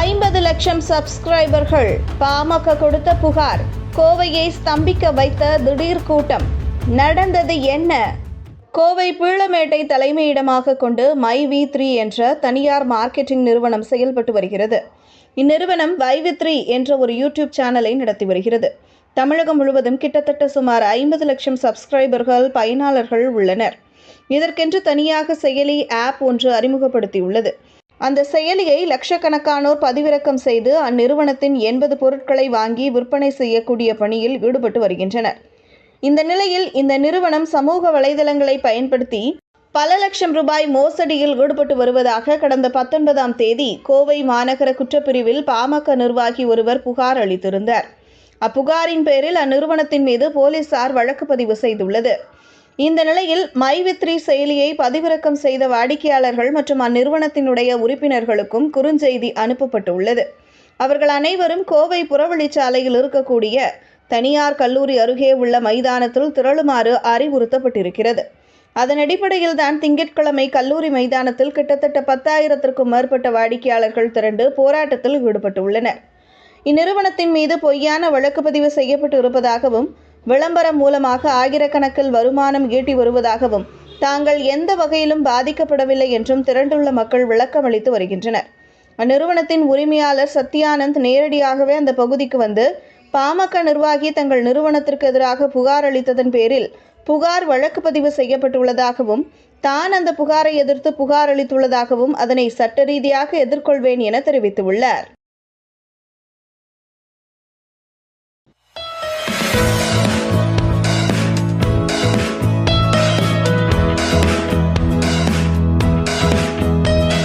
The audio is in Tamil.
ஐம்பது லட்சம் சப்ஸ்கிரைபர்கள் பாமக கொடுத்த புகார். கோவையை ஸ்தம்பிக்க வைத்த திடீர் கூட்டம். நடந்தது என்ன? கோவை பீளமேட்டை தலைமையிடமாக கொண்டு மை வி த்ரீ என்ற தனியார் மார்க்கெட்டிங் நிறுவனம் செயல்பட்டு வருகிறது. இந்நிறுவனம் வை வி த்ரீ என்ற ஒரு யூடியூப் சேனலை நடத்தி வருகிறது. தமிழகம் முழுவதும் கிட்டத்தட்ட சுமார் ஐம்பது லட்சம் சப்ஸ்கிரைபர்கள் பயனாளர்கள் உள்ளனர். இதற்கென்று தனியாக செயலி ஆப் ஒன்று அறிமுகப்படுத்தியுள்ளது. அந்த செயலியை லட்சக்கணக்கானோர் பதிவிறக்கம் செய்து அந்நிறுவனத்தின் எண்பது பொருட்களை வாங்கி விற்பனை செய்யக்கூடிய பணியில் ஈடுபட்டு வருகின்றனர். இந்த நிலையில் இந்த நிறுவனம் சமூக வலைதளங்களை பயன்படுத்தி பல லட்சம் ரூபாய் மோசடியில் ஈடுபட்டு வருவதாக கடந்த பத்தொன்பதாம் தேதி கோவை மாநகர குற்றப்பிரிவில் பாமக நிர்வாகி ஒருவர் புகார் அளித்திருந்தார். அப்புகாரின் பேரில் அந்நிறுவனத்தின் மீது போலீசார் வழக்கு பதிவு செய்துள்ளது. இந்த நிலையில் மைவித்ரி செயலியை பதிவிறக்கம் செய்த வாடிக்கையாளர்கள் மற்றும் அந்நிறுவனத்தினுடைய உறுப்பினர்களுக்கும் குறுஞ்செய்தி அனுப்பப்பட்டுள்ளது. அவர்கள் அனைவரும் கோவை புறவழிச்சாலையில் இருக்கக்கூடிய தனியார் கல்லூரி அருகே உள்ள மைதானத்தில் திரளுமாறு அறிவுறுத்தப்பட்டிருக்கிறது. அதன் அடிப்படையில் தான் திங்கட்கிழமை கல்லூரி மைதானத்தில் கிட்டத்தட்ட பத்தாயிரத்திற்கும் மேற்பட்ட வாடிக்கையாளர்கள் திரண்டு போராட்டத்தில் ஈடுபட்டுள்ளனர். இந்நிறுவனத்தின் மீது பொய்யான வழக்கு பதிவு செய்யப்பட்டு இருப்பதாகவும் விளம்பரம் மூலமாக ஆயிரக்கணக்கில் வருமானம் ஈட்டி வருவதாகவும் தாங்கள் எந்த வகையிலும் பாதிக்கப்படவில்லை என்றும் திரண்டுள்ள மக்கள் விளக்கமளித்து வருகின்றனர். அந்நிறுவனத்தின் உரிமையாளர் சத்யானந்த் நேரடியாகவே அந்த பகுதிக்கு வந்து பாமக நிர்வாகி தங்கள் நிறுவனத்திற்கு எதிராக புகார் அளித்ததன் பேரில் புகார் வழக்கு பதிவு செய்யப்பட்டுள்ளதாகவும் தான் அந்த புகாரை எதிர்த்து புகார் அளித்துள்ளதாகவும் அதனை சட்ட ரீதியாக எதிர்கொள்வேன் என தெரிவித்துள்ளார்.